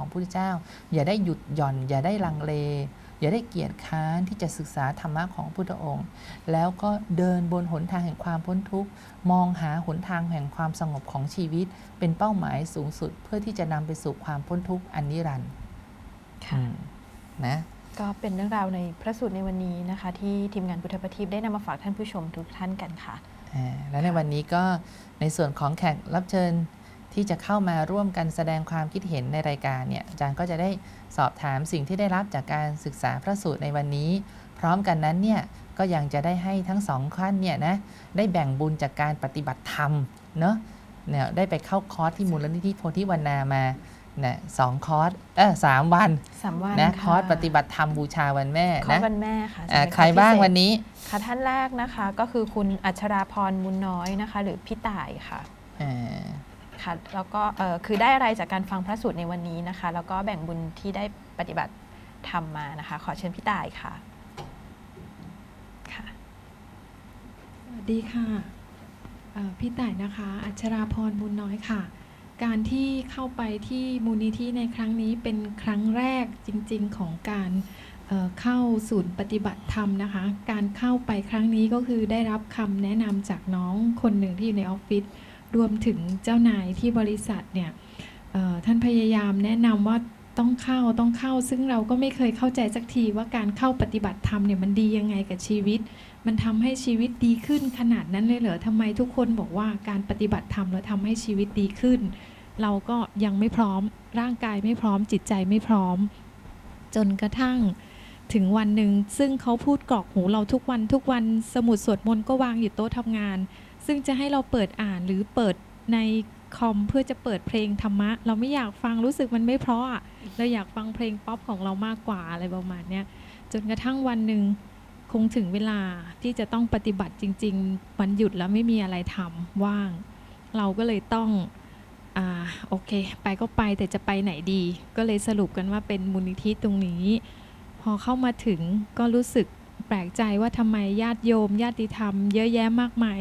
ของพระพุทธเจ้า อย่าได้หยุดหย่อน อย่าได้ลังเล อย่าได้เกียจค้านที่จะศึกษาธรรมะของพระพุทธองค์ แล้วก็เดินบนหนทางแห่งความพ้นทุกข์ มองหาหนทางแห่งความสงบของชีวิต เป็นเป้าหมายสูงสุด เพื่อที่จะนำไปสู่ความพ้นทุกข์อันนิรันดร์ค่ะอืมนะก็เป็นเรื่องราวในพระสูตรในวันนี้นะคะ ที่ทีมงานพุทธประทีปได้นำมาฝากท่านผู้ชมทุกท่านกันค่ะอ่าและในวันนี้ก็ในส่วนของแขกรับเชิญ ที่จะเข้ามาร่วมกันแสดงความคิดเห็นในรายการเนี่ยอาจารย์ก็จะได้สอบถามสิ่งที่ได้รับจากการศึกษาพระสูตรในวันนี้ พร้อมกันนั้นเนี่ยก็ยังจะได้ให้ทั้งสองท่านเนี่ยนะได้แบ่งบุญจากการปฏิบัติธรรมเนาะเนี่ยได้ไปเข้าคอร์สที่มูลนิธิโพธิวรรณามาเนี่ยสองคอร์สเออสามวันสามวันนะะคอร์สปฏิบัติธรรมบูชาวันแม่คอร์นะสวันแม่ค่ะอ่าจะเป็นใครบ้างอสพิเศษวันนี้ค่ะท่านแรกนะคะก็คือคุณอัชราพรมุนน้อยนะคะ หรือพี่ต่ายค่ะอ่า ค่ะแล้วก็คือได้อะไรจากการฟังพระสูตรในวันนี้นะคะ แล้วก็แบ่งบุญที่ได้ปฏิบัติทำมานะคะ ขอเชิญพี่ต่ายค่ะค่ะ สวัสดีค่ะพี่ต่ายนะคะ อัชราพรบุญน้อยค่ะ การที่เข้าไปที่มูลนิธิในครั้งนี้เป็นครั้งแรกจริง ๆ ของการเเข้าศูนย์ปฏิบัติธรรมนะคะ การเข้าไปครั้งนี้ก็คือได้รับคำแนะนำจากน้องคนหนึ่งที่อยู่ในออฟฟิศ รวมถึงเจ้านายที่บริษัทเนี่ยท่านพยายามแนะนำว่าต้องเข้าต้องเข้า ซึ่งเราก็ไม่เคยเข้าใจสักทีว่าการเข้าปฏิบัติธรรมเนี่ยมันดียังไงกับชีวิต มันทำให้ชีวิตดีขึ้นขนาดนั้นเลยเหรอทำไมทุกคนบอกว่าการปฏิบัติธรรมแล้วทำให้ชีวิตดีขึ้น เราก็ยังไม่พร้อมร่างกายไม่พร้อมจิตใจไม่พร้อม จนกระทั่งถึงวันหนึ่งซึ่งเขาพูดกรอกหูเราทุกวันทุกวันสมุดสวดมนต์ก็วางอยู่โต๊ะทำงาน ซึ่งจะให้เราเปิดอ่านหรือเปิดในคอมเพื่อจะเปิดเพลงธรรมะ เราไม่อยากฟังรู้สึกมันไม่เพราะอะเราอยากฟังเพลงป๊อปของเรามากกว่าอะไรประมาณเนี้ยจนกระทั่งวันหนึ่งคงถึงเวลาที่จะต้องปฏิบัติจริงๆวันหยุดแล้วไม่มีอะไรทำว่าง เราก็เลยต้องอ่าโอเค ไปก็ไปแต่จะไปไหนดี ก็เลยสรุปกันว่าเป็นมูลนิธิตรงนี้ พอเข้ามาถึงก็รู้สึกแปลกใจว่าทำไมญาติโยม ญาติธรรม เยอะแยะมากมาย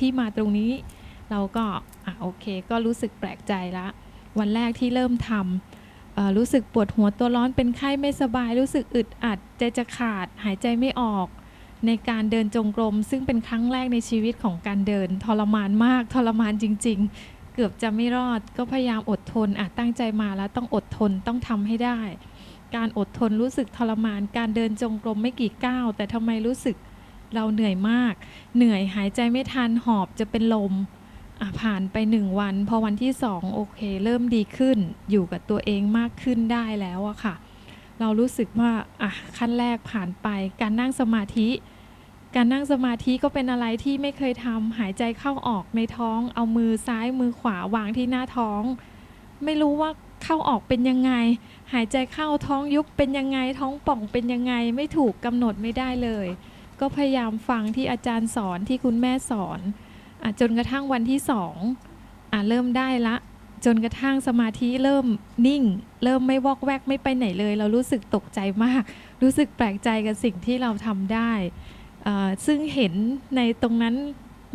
ที่มาตรงนี้ เราก็อะโอเค ก็รู้สึกแปลกใจละ วันแรกที่เริ่มทำรู้สึกปวดหัวตัวร้อนเป็นไข้ไม่สบาย รู้สึกอึดอัดใจจะขาดหายใจไม่ออก ในการเดินจงกรม ซึ่งเป็นครั้งแรกในชีวิตของการเดิน ทรมานมาก ทรมานจริง ๆ เกือบจะไม่รอดก็พยายามอดทนอะตั้งใจมาแล้วต้องอดทนต้องทำให้ได้การอดทนรู้สึกทรมาน การเดินจงกรมไม่กี่ก้าวแต่ทำไมรู้สึก เราเหนื่อยมาก เหนื่อยหายใจไม่ทันหอบจะเป็นลมผ่านไปหนึ่งวัน พอวันที่สองโอเค เริ่มดีขึ้น อยู่กับตัวเองมากขึ้นได้แล้วอะค่ะ เรารู้สึกว่าอะขั้นแรกผ่านไปการนั่งสมาธิ การนั่งสมาธิก็เป็นอะไรที่ไม่เคยทำหายใจเข้าออกในท้อง เอามือซ้ายมือขวาวางที่หน้าท้อง ไม่รู้ว่าเข้าออกเป็นยังไง หายใจเข้าท้องยุบเป็นยังไงท้องป่องเป็นยังไง ไม่ถูกกำหนดไม่ได้เลย ก็พยายามฟังที่อาจารย์สอนที่คุณแม่สอนอจนกระทั่งวันที่สองอเริ่มได้ละ จนกระทั่งสมาธิเริ่มนิ่ง เริ่มไม่วอกแวกไม่ไปไหนเลย เรารู้สึกตกใจมาก รู้สึกแปลกใจกับสิ่งที่เราทำได้ ซึ่งเห็นในตรงนั้น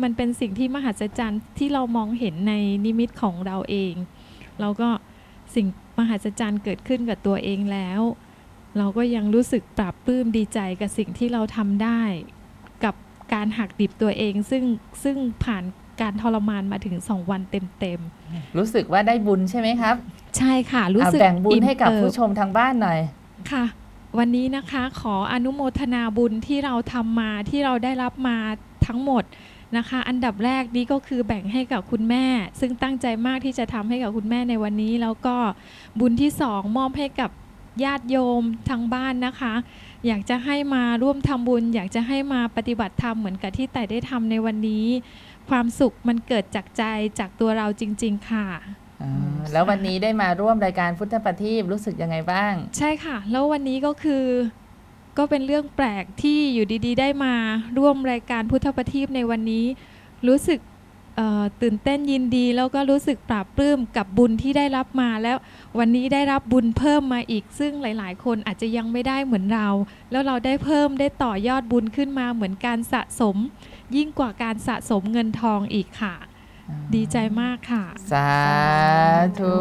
มันเป็นสิ่งที่มหัศจรรย์ที่เรามองเห็นในนิมิตของเราเอง เราก็สิ่งมหัศจรรย์เกิดขึ้นกับตัวเองแล้ว เราก็ยังรู้สึกปราบปลื้มดีใจกับสิ่งที่เราทำได้ กับการหักดิบตัวเองซึ่งซึ่งผ่านการทรมานมาถึง2วันเต็มรู้สึกว่าได้บุญใช่ไหมครับๆใช่ค่ะ รู้เอาสึกแบ่งบุญอิ่มให้กับเอิบผู้ชมทางบ้านหน่อยค่ะ วันนี้นะคะขออนุโมทนาบุญที่เราทำมาที่เราได้รับมาทั้งหมดนะคะ อันดับแรกนี้ก็คือแบ่งให้กับคุณแม่ ซึ่งตั้งใจมากที่จะทำให้กับคุณแม่ในวันนี้ แล้วก็บุญที่สองมอบให้กับ ญาติโยมทางบ้านนะคะ อยากจะให้มาร่วมทำบุญ อยากจะให้มาปฏิบัติธรรมเหมือนกับที่แต่ได้ทำในวันนี้ ความสุขมันเกิดจากใจจากตัวเราจริง ๆ ค่ะอ่าแล้ววันนี้ได้มาร่วมรายการพุทธประทีปรู้สึกยังไงบ้าง ใช่ค่ะ แล้ววันนี้ก็คือก็เป็นเรื่องแปลกที่อยู่ดีๆ ได้มาร่วมรายการพุทธประทีปในวันนี้ รู้สึกเอ่อ ตื่นเต้นยินดี แล้วก็รู้สึกปราบปลื้มกับบุญที่ได้รับมาแล้ววันนี้ได้รับบุญเพิ่มมาอีก ซึ่งหลาย ๆ คนอาจจะยังไม่ได้เหมือนเรา แล้วเราได้เพิ่มได้ต่อยอดบุญขึ้นมาเหมือนการสะสม ยิ่งกว่าการสะสมเงินทองอีกค่ะ ดีใจมากค่ะ สาธุ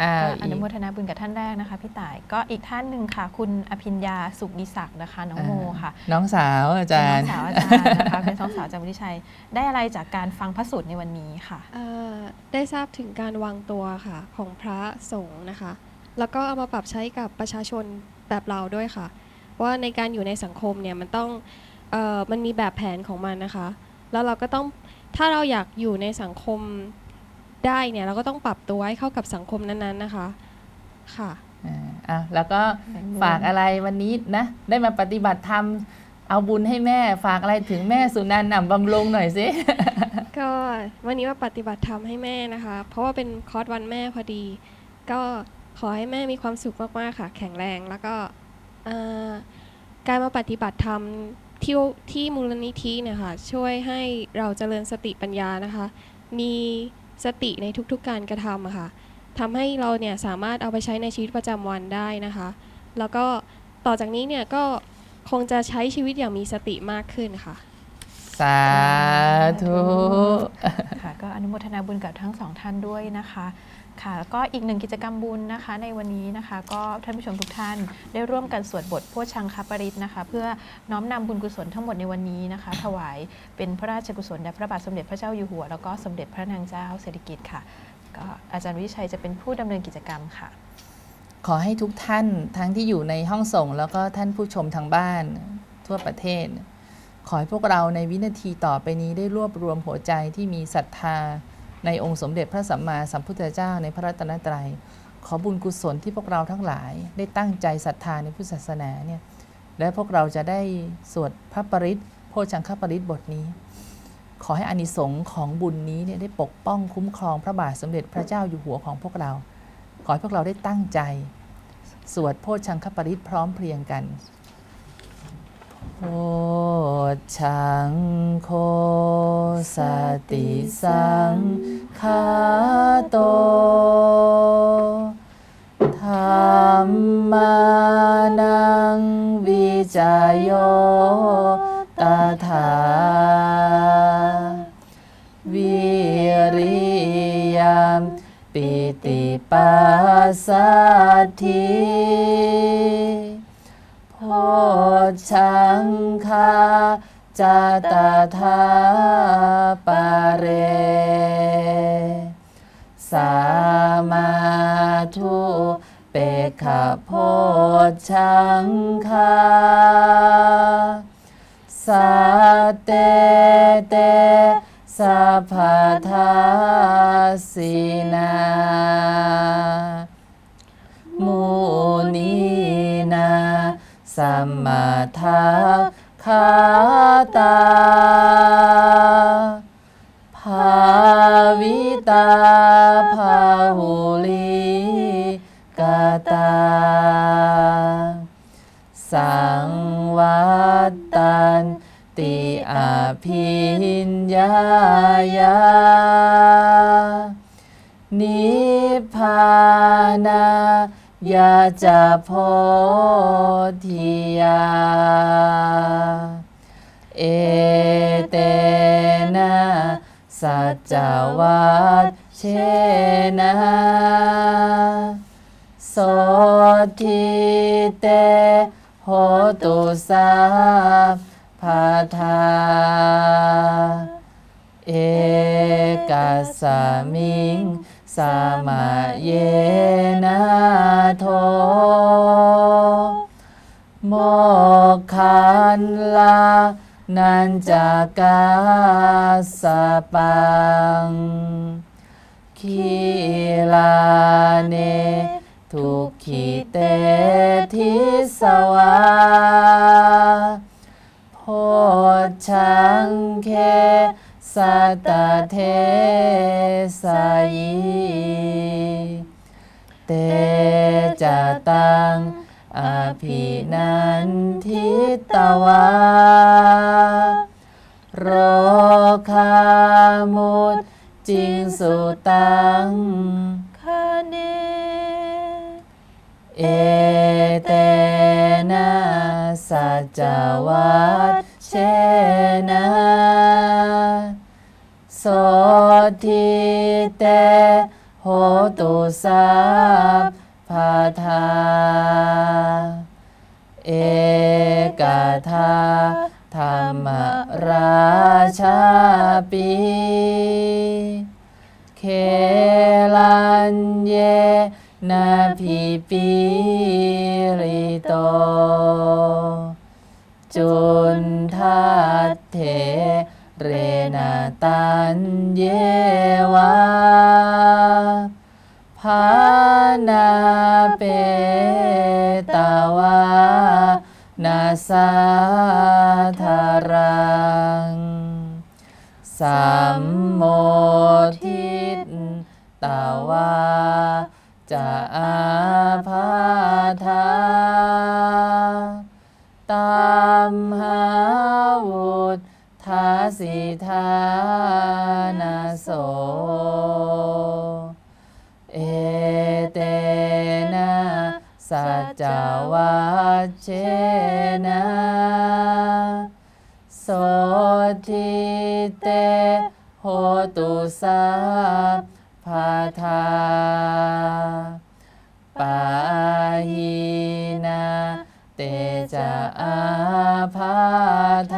อ้าวก็ออีนุกโมทนาบุญกับท่านแรกนะคะพี่ต่ายก็อีกท่านหนึ่งค่ะ คุณอภิญญาสุขดีศักดิ์นะคะ น้องโมค่ะ น้องสาวอาจารย์เป็นน้องสาวอาจารย์นะคะเป็นน้องสาวอาจารย์วุฒิชัย ได้อะไรจากการฟังพระสูตรในวันนี้ค่ะเอ่อได้ทราบถึงการวางตัวค่ะ ของพระสงฆ์นะคะ แล้วก็เอามาปรับใช้กับประชาชนแบบเราด้วยค่ะ ว่าในการอยู่ในสังคมเนี่ยมันต้องเออมันมีแบบแผนของมันนะคะ แล้วเราก็ต้อง ถ้าเราอยากอยู่ในสังคมได้เนี่ยเราก็ต้องปรับตัวให้เข้ากับสังคมนั้นๆนะคะค่ะอ่าอะแล้วก็ฝากอะไรวันนี้นะ ได้มาปฏิบัติธรรมเอาบุญให้แม่ฝากอะไรถึงแม่สุนันท์หน่ำบำรุงหน่อยสิก็วันนี้มาปฏิบัติธรรมให้แม่นะคะ เพราะว่าเป็นคอร์สวันแม่พอดี ก็ขอให้แม่มีความสุขมากๆค่ะ แข็งแรงแล้วก็เอ่อการมาปฏิบัติธรรม ที่ที่มูลนิธิเนี่ยค่ะช่วยให้เราเจริญสติปัญญานะคะ มีสติในทุกๆการกระทำอะค่ะทำให้เราเนี่ยสามารถเอาไปใช้ในชีวิตประจำวันได้นะคะ แล้วก็ต่อจากนี้เนี่ยก็คงจะใช้ชีวิตอย่างมีสติมากขึ้นค่ะ สาธุ ค่ะก็อนุโมทนาบุญกับทั้งสองท่านด้วยนะคะ ค่ะแล้วก็อีกหนึ่งกิจกรรมบุญนะคะ ในวันนี้นะคะ ก็ท่านผู้ชมทุกท่านได้ร่วมกันสวดบทโพชังคปริตนะคะ เพื่อน้อมนำบุญกุศลทั้งหมดในวันนี้นะคะ ถวายเป็นพระราชกุศลแด่พระบาทสมเด็จพระเจ้าอยู่หัว แล้วก็สมเด็จพระนางเจ้าเศรษฐกิจค่ะ ก็อาจารย์วิชัยจะเป็นผู้ดำเนินกิจกรรมค่ะ ขอให้ทุกท่านทั้งที่อยู่ในห้องส่ง แล้วก็ท่านผู้ชมทางบ้านทั่วประเทศ ขอให้พวกเราในวินาทีต่อไปนี้ได้รวบรวมหัวใจที่มีศรัทธา ในองค์สมเด็จพระสัมมาสัมพุทธเจ้าในพระรัตนตรัย ขอบุญกุศลที่พวกเราทั้งหลาย ได้ตั้งใจศรัทธาในพุทธศาสนาเนี่ยและพวกเราจะได้สวดพระปริตโพชังคปริตบทนี้ ขอให้อานิสงส์ของบุญนี้เนี่ยได้ปกป้องคุ้มครองพระบาทสมเด็จพระเจ้าอยู่หัวของพวกเรา ขอให้พวกเราได้ตั้งใจ สวดโพชังคปริตพร้อมเพรียงกัน โพชังโคสติสังคาโตธรรมานังวิจายโยตถาวิริยมปิติปัสสัทธิ โพชังคาจาตถาปะเร สามาธุเปกขะโพชังคาสัตเตเตสัพพทาสินา มมาทัคคา ยาจะโพธิยา เอเตนะสัจจวัตเชนะโสทิเตโหตุสัพาทา เอกัสสมิง สามาเยนะโท โมกขันลา นันจากาสปัง คีลาเน ทุกขิเตทิสวาโพชังเค สัตเทสยิเตจะตังอภินันทิตวาโรคามุตจิงสุตังคาเน เอเตนะสัจจวัตเชนะ โสทิเตโหตุสัพพาทา เอกาทาธรรมราชาปีเคลันเยนาพิปิริโต จุนทัตเถ เรนาตันเยวาภานาเปตาวานาสาธารัง สัมโมทิตตาวาจะอาพาธา สิทานาโส เอเตนะสัจจวัชเชนะโสทิเตโหตุสัพพาทาปาหินาเตจะอาพาธา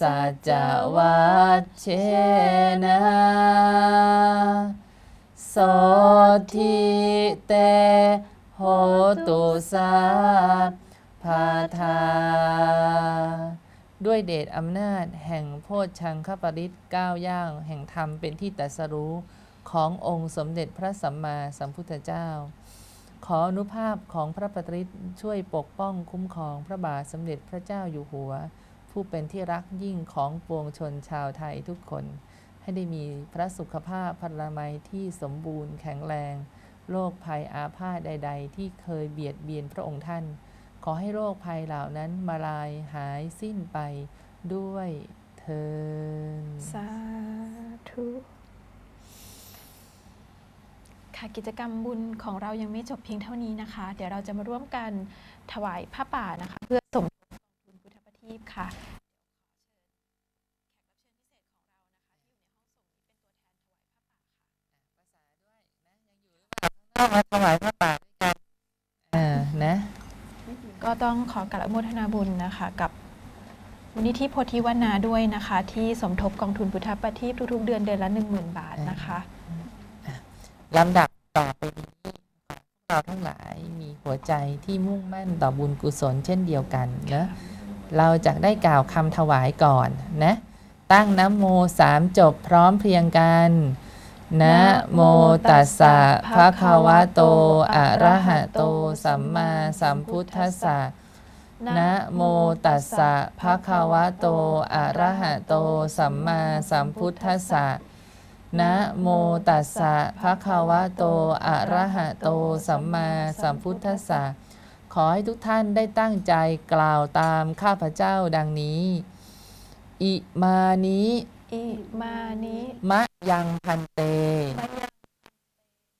สัจจวัชเชนะโสทิเตโหตุสัพาทา ด้วยเดชอำนาจแห่งโพชฌังคปริตก้าวย่าง แห่งธรรมเป็นที่ตรัสรู้ขององค์สมเด็จพระสัมมาสัมพุทธเจ้า ขออนุภาพของพระปฏิตช่วยปกป้องคุ้มครองพระบาทสมเด็จพระเจ้าอยู่หัว ผู้เป็นที่รักยิ่งของปวงชนชาวไทยทุกคน ให้ได้มีพระสุขภาพพลามัยที่สมบูรณ์แข็งแรง โรคภัยอาพาธใด ๆ ที่เคยเบียดเบียนพระองค์ท่าน ขอให้โรคภัยเหล่านั้นมาลายหายสิ้นไปด้วยเทินสาธุค่ะกิจกรรมบุญของเรายังไม่จบเพียงเท่านี้นะคะ เดี๋ยวเราจะมาร่วมกันถวายผ้าป่านะคะ เพื่อสมทบกอง ประทีปค่ะมาถวายพระป่าด้วยกันอ่านะ ก็ต้องขอกราบอนุโมทนาบุญนะคะกับมูลนิธิโพธิวนาด้วยนะคะ ที่สมทบกองทุนพุทธประทีปทุกๆ เดือนเดือนละ 10,000 บาทนะคะลำดับต่อไปนี้ขอพวกเราทั้งหลายมีหัวใจที่มุ่งมั่นต่อบุญกุศลเช่นเดียวกันนะ เราจะได้กล่าวคำถวายก่อนนะ ตั้งนะโมสามจบพร้อมเพรียงกัน นะโมตัสสะภะคะวะโต อะระหะโต สัมมาสัมพุทธัสสะนะโมตัสสะภะคะวะโต อะระหะโต สัมมาสัมพุทธัสสะนะโมตัสสะภะคะวะโต อะระหะโต สัมมาสัมพุทธัสสะ ขอให้ทุกท่านได้ตั้งใจกล่าวตามข้าพเจ้าดังนี้ อิมานิอิมานิมะยังพันเต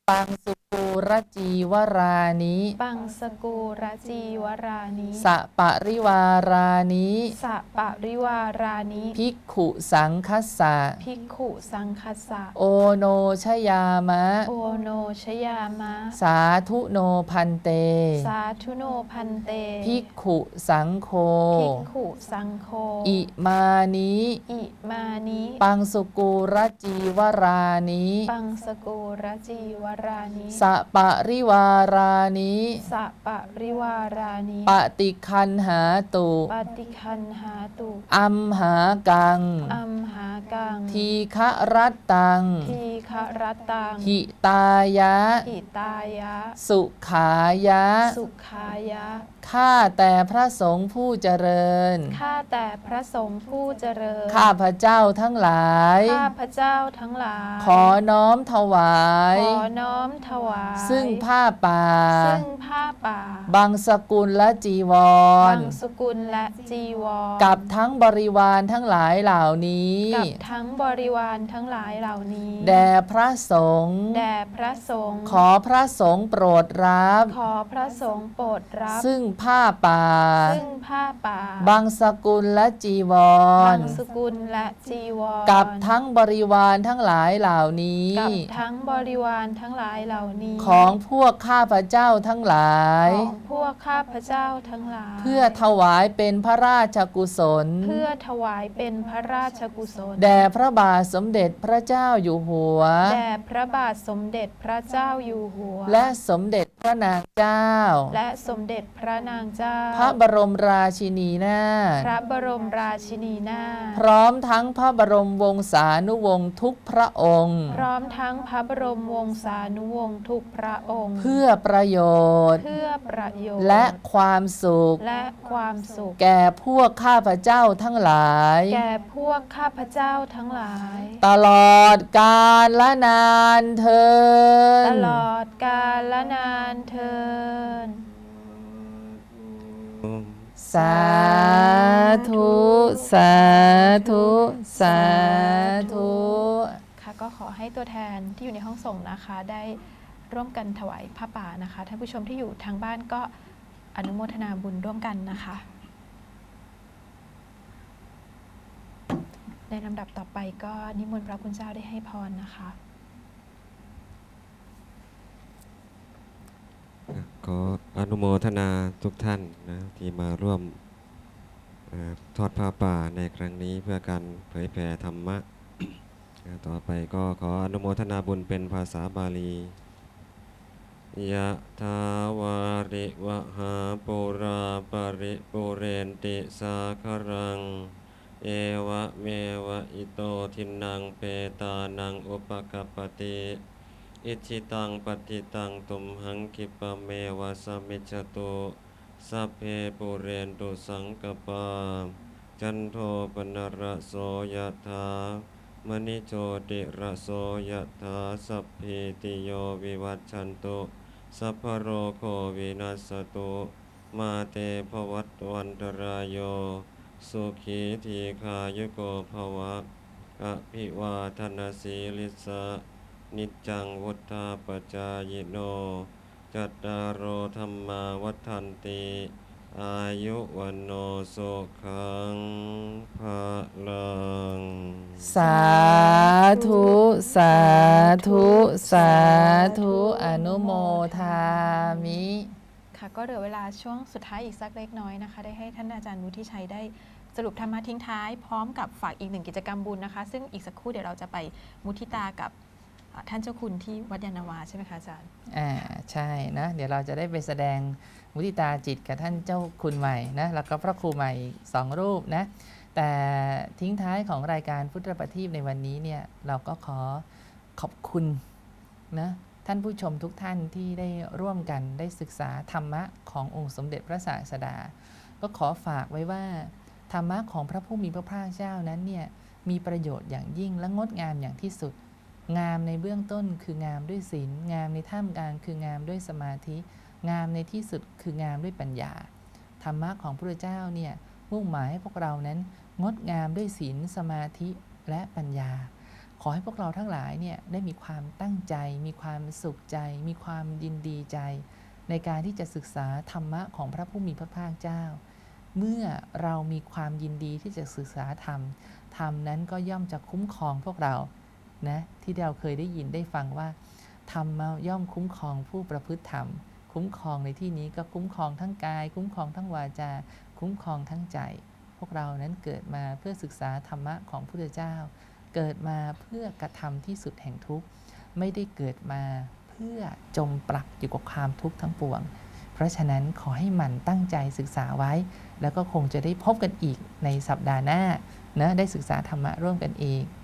ปังสุกู รจีวรานิปังสกูรจีวรานิสะปะริวารานิสะปะริวารานิภิกขุสังคัสสะภิกขุสังคัสสะโอโนชยามะ โอโนชยามะ สาธุโนพันเต สาธุโนพันเตภิกขุสังโฆภิกขุสังโฆอิมานิอิมานิปังสุกูรจีวรานิปังสกูรจีวรานิสสะปะริวารานิสะปะริวารานิปฏิคันหาตุปฏิคันหาตุอัมหากัง อัมหากัง ทีฆะรัตตัง ทีฆรตัง หิตายะ หิตายะ สุขายะ สุขายะข้าแต่พระสงฆ์ผู้เจริญ ข้าแต่พระสงฆ์ผู้เจริญ ข้าพระเจ้าทั้งหลาย ข้าพระเจ้าทั้งหลาย ขอน้อมถวาย ขอน้อมถวาย ซึ่งผ้าป่า ซึ่งผ้าป่า บางสกุลและจีวบัรงสกุลและจีวร กับทั้งบริวารทั้งหลายเหล่านี้ กับทั้งบริวารทั้งหลายเหล่านี้ แด่พระสงฆ์ แด่พระสงฆ์ ขอพระสงฆ์โปรดรับ ขอพระสงฆ์โปรดรับ ซึ่งผ้าป่า ซึ่งผ้าป่าบางสกุลและจีวบัรงสกุลและจีวรกับทั้งบริวารทั้งหลายเหล่านี้ กับทั้งบริวารทั้งหลายเหล่านี้ ของพวกข้าพระเจ้าทั้งหลาย ของพวกข้าพระเจ้าทั้งหลาย เพื่อถวายเป็นพระราชกุศล เพื่อถวายเป็นพระราชกุศล แด่พระบาทสมเด็จพระเจ้าอยู่หัว แด่พระบาทสมเด็จพระเจ้าอยู่หัว และสมเด็จพระนางเจ้า และสมเด็จพระนางเจ้า พระบรมราชินีนาถพระบรมราชินีนาถพร้อมทั้งพระบรมวงศานุวงศ์ทุกพระองค์ พร้อมทั้งพระบรมวงศานุวงศ์ทุกพระองค์ เพื่อประโยชน์ เพื่อประโยชน์ และความสุข และความสุข แก่พวกข้าพระเจ้าทั้งหลาย แก่พวกข้าพเจ้าทั้งหลาย ตลอดกาลและนานเทินตลอดกาลและนานเทิน สาธุ สาธุ สาธุ ค่ะก็ขอให้ตัวแทนที่อยู่ในห้องส่งนะคะ ได้ร่วมกันถวายผ้าป่านะคะท่านผู้ชมที่อยู่ทางบ้านก็อนุโมทนาบุญร่วมกันนะคะ ในลำดับต่อไปก็นิมนต์พระคุณเจ้าได้ให้พรนะคะ ขอ อนุโมทนาทุกท่านนะที่มาร่วมอทอดผ้าป่าในครั้งนี้เพื่อการเผยแผ่ธรรมะ ต่อไปก็ขออนุโมทนาบุญเป็นภาษาบาลียะทาวาริวะหาปุราปริปุเรนติสาครัง เอวะเมวะอิโตทินังเปตานังอุปกปปติ อิชิตังปฏิตังตุมหังคิปะเมวะสมมิจตุสัพเพปุเรนตุสังกปาจันโทปนรโสยถามณิโชติระโสยถาสัพพิติโยวิวัชชันตุสัพพโรโควินัสตุมาเตภวัตวันตรายโยสุขีทีขายุโกภวะอภิวาทนาสีลิสะ นิจจังวุธาปจายโน จัตตารโอธรรมาวัฏันติ อายุวันโนสุขังภาลัง สาธุ สาธุ สาธุ อนุโมทามิ ค่ะก็เหลือเวลาช่วงสุดท้ายอีกสักเล็กน้อยนะคะ ได้ให้ท่านอาจารย์วุฒิชัยได้สรุปธรรมะทิ้งท้ายพร้อมกับฝากอีกหนึ่งกิจกรรมบุญนะคะ ซึ่งอีกสักครู่เดี๋ยวเราจะไปมุทิตากับอ่า ท่านเจ้าคุณที่วัดยานาวาใช่ไหมคะอาจารย์อ่าใช่นะเดี๋ยวเราจะได้ไปแสดงมุทิตาจิตกับท่านเจ้าคุณใหม่นะแล้วก็พระครูใหม่อีกสองรูปนะแต่ทิ้งท้ายของรายการพุทธประทีปในวันนี้เนี่ยเราก็ขอขอบคุณนะท่านผู้ชมทุกท่านที่ได้ร่วมกันได้ศึกษาธรรมะขององค์สมเด็จพระศาสดา ก็ขอฝากไว้ว่า ธรรมะของพระผู้มีพระภาคเจ้านั้นเนี่ยมีประโยชน์อย่างยิ่งและงดงามอย่างที่สุด งามในเบื้องต้นคืองามด้วยศีลงามในท่ามกลางคืองามด้วยสมาธิ งามในที่สุดคืองามด้วยปัญญา ธรรมะของพระเจ้าเนี่ยมุ่งหมายให้พวกเรานั้น งดงามด้วยศีลสมาธิและปัญญา ขอให้พวกเราทั้งหลายเนี่ยได้มีความตั้งใจ มีความสุขใจ มีความยินดีใจ ในการที่จะศึกษาธรรมะของพระผู้มีพระภาคเจ้า เมื่อเรามีความยินดีที่จะศึกษาธรรมธรรมนั้นก็ย่อมจะคุ้มครองพวกเรา นะที่เราเคยได้ยินได้ฟังว่าธรรมาย่อมคุ้มครองผู้ประพฤติธรรม คุ้มครองในที่นี้ก็คุ้มครองทั้งกาย คุ้มครองทั้งวาจา คุ้มครองทั้งใจ พวกเรานั้นเกิดมาเพื่อศึกษาธรรมะของพระพุทธเจ้า เกิดมาเพื่อกระทำที่สุดแห่งทุกข์ไม่ได้เกิดมาเพื่อจมปลักอยู่กับความทุกข์ทั้งปวง เพราะฉะนั้นขอให้หมั่นตั้งใจศึกษาไว้ แล้วก็คงจะได้พบกันอีกในสัปดาห์หน้านะได้ศึกษาธรรมะร่วมกันอีกอะ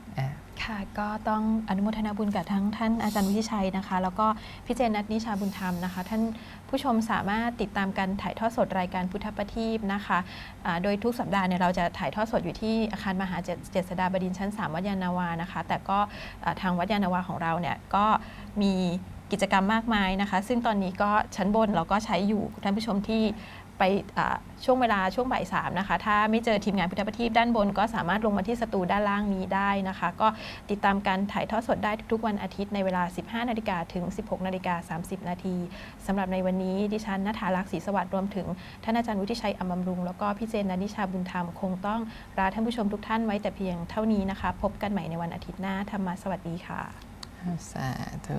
ค่ะก็ต้องอนุโมทนาบุญกับทั้งท่านอาจารย์วิทิชัยนะคะ แล้วก็พี่เจนัทนิชาบุญธรรมนะคะ ท่านผู้ชมสามารถติดตามการถ่ายทอดสดรายการพุทธประทีปนะคะอ่าโดยทุกสัปดาห์เนี่ยเราจะถ่ายทอดสดอยู่ที่อาคารมหาเจษฎาบดินทร์ชั้น 3 วัดยานาวานะคะ แต่ก็ทางวัดยานนาวาของเราเนี่ยก็มีกิจกรรมมากมายนะคะ ซึ่งตอนนี้ก็ชั้นบนเราก็ใช้อยู่ท่านผู้ชมที่ ไปช่วงเวลาช่วงบ่ายสามนะคะ ถ้าไม่เจอทีมงานพุทธประทีปด้านบน ก็สามารถลงมาที่สตูด้านล่างนี้ได้นะคะ ก็ติดตามการถ่ายทอดสดได้ทุกๆวันอาทิตย์ในเวลา 15 นาฬิกาถึง 16 นาฬิกา 30 นาทีสำหรับในวันนี้ดิฉันนัฐาลักษ์ศรีสวัสดิ์รวมถึงท่านอาจารย์วุฒิชัยอำบำรุง แล้วก็พี่เจนนันิชาบุญธรรมคงต้องลาท่านผู้ชมทุกท่านไว้แต่เพียงเท่านี้นะคะ พบกันใหม่ในวันอาทิตย์หน้าธรรมะสวัสดีค่ะสาธุ